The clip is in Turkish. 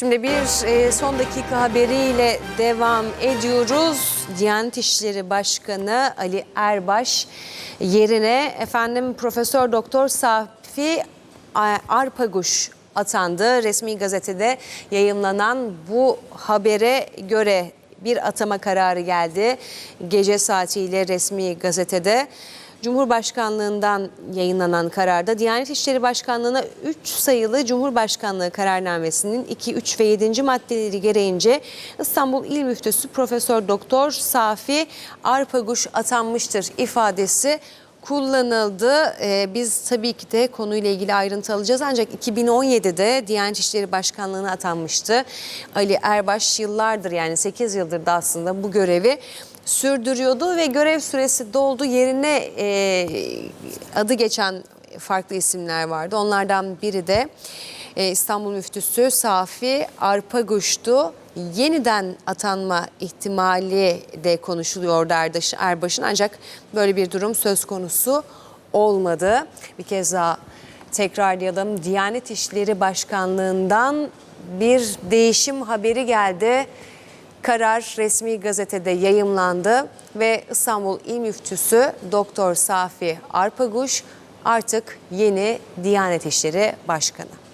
Şimdi bir e, son dakika haberiyle devam ediyoruz. Diyanet İşleri Başkanı Ali Erbaş yerine efendim Profesör Doktor Safi Arpaguş atandı. Resmi gazetede yayımlanan bu habere göre bir atama kararı geldi. Gece saatiyle resmi gazetede. Cumhurbaşkanlığından yayınlanan kararda Diyanet İşleri Başkanlığı'na 3 sayılı Cumhurbaşkanlığı kararnamesinin 2, 3 ve 7. maddeleri gereğince İstanbul İl Müftüsü Profesör Doktor Safi Arpaguş atanmıştır ifadesi kullanıldı. Ee, biz tabii ki de konuyla ilgili ayrıntı alacağız ancak 2017'de Diyanet İşleri Başkanlığı'na atanmıştı. Ali Erbaş yıllardır yani 8 yıldır da aslında bu görevi sürdürüyordu ve görev süresi doldu. Yerine e, adı geçen farklı isimler vardı. Onlardan biri de İstanbul Müftüsü Safi Arpaguş'tu. Yeniden atanma ihtimali de konuşuluyordu Erdaş- Erbaş'ın ancak böyle bir durum söz konusu olmadı. Bir kez daha tekrarlayalım. Diyanet İşleri Başkanlığı'ndan bir değişim haberi geldi. Karar resmi gazetede yayımlandı ve İstanbul İl Müftüsü Doktor Safi Arpaguş artık yeni Diyanet İşleri Başkanı.